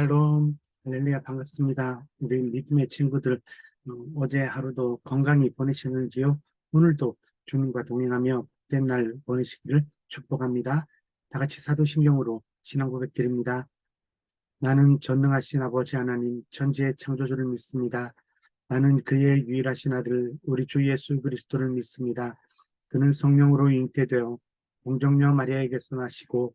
샬롬, 할렐루야 반갑습니다. 우리 믿음의 친구들 어, 어제 하루도 건강히 보내셨는지요? 오늘도 주님과 동행하며 복된 날 보내시기를 축복합니다. 다 같이 사도신경으로 신앙 고백 드립니다. 나는 전능하신 아버지 하나님 천지의 창조주를 믿습니다. 나는 그의 유일하신 아들 우리 주 예수 그리스도를 믿습니다. 그는 성령으로 잉태되어 공정녀 마리아에게서 나시고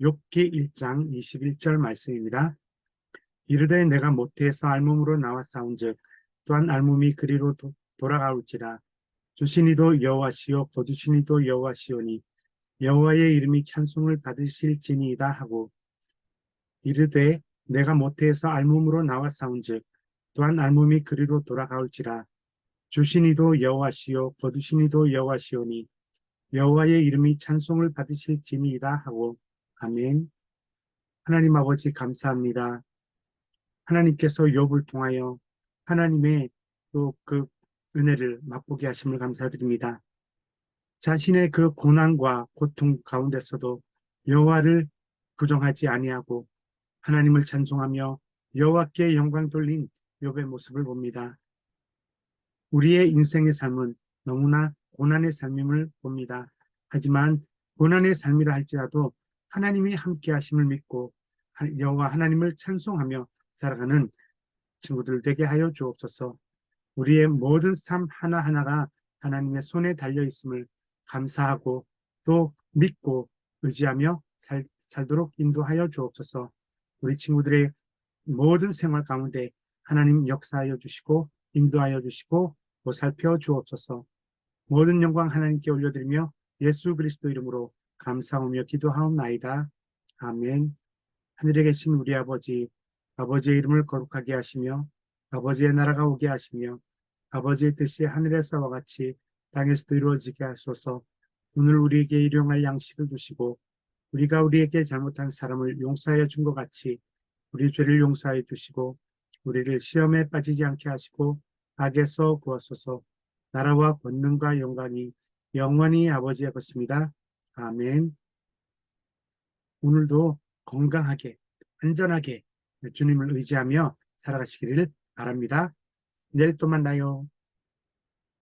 욥기 1장 21절 말씀입니다. 이르되 내가 모태에서 알몸으로 싸운즉 또한 알몸이 그리로 도, 돌아가올지라 주신이도 여호와시요 거두신이도 여호와시오니 여호와의 이름이 찬송을 받으실지니이다 하고 이르되 내가 모태에서 알몸으로 싸운즉 또한 알몸이 그리로 돌아가올지라 주신이도 여호와시요 거두신이도 여호와시오니 여호와의 이름이 찬송을 받으실지니이다 하고 아멘. 하나님 아버지 감사합니다. 하나님께서 욥을 통하여 하나님의 또 그 은혜를 맛보게 하심을 감사드립니다. 자신의 그 고난과 고통 가운데서도 여호와를 부정하지 아니하고 하나님을 찬송하며 여호와께 영광 돌린 욥의 모습을 봅니다. 우리의 인생의 삶은 너무나 고난의 삶임을 봅니다. 하지만 고난의 삶이라 할지라도 하나님이 함께 하심을 믿고 여호와 하나님을 찬송하며 살아가는 친구들 되게 하여 주옵소서. 우리의 모든 삶 하나하나가 하나님의 손에 달려 있음을 감사하고 또 믿고 의지하며 살, 살도록 인도하여 주옵소서. 우리 친구들의 모든 생활 가운데 하나님 역사하여 주시고 인도하여 주시고 보살펴 주옵소서. 모든 영광 하나님께 올려드리며 예수 그리스도 이름으로 감사하며 기도하옵나이다. 아멘. 하늘에 계신 우리 아버지, 아버지의 이름을 거룩하게 하시며 아버지의 나라가 오게 하시며 아버지의 뜻이 하늘에서와 같이 땅에서도 이루어지게 하소서 오늘 우리에게 일용할 양식을 주시고 우리가 우리에게 잘못한 사람을 용서하여 준 것 같이 우리 죄를 용서하여 주시고 우리를 시험에 빠지지 않게 하시고 악에서 구하소서 나라와 권능과 영광이 영원히 아버지의 것입니다. 아멘. 오늘도 건강하게, 안전하게 주님을 의지하며 살아가시기를 바랍니다. 내일 또 만나요.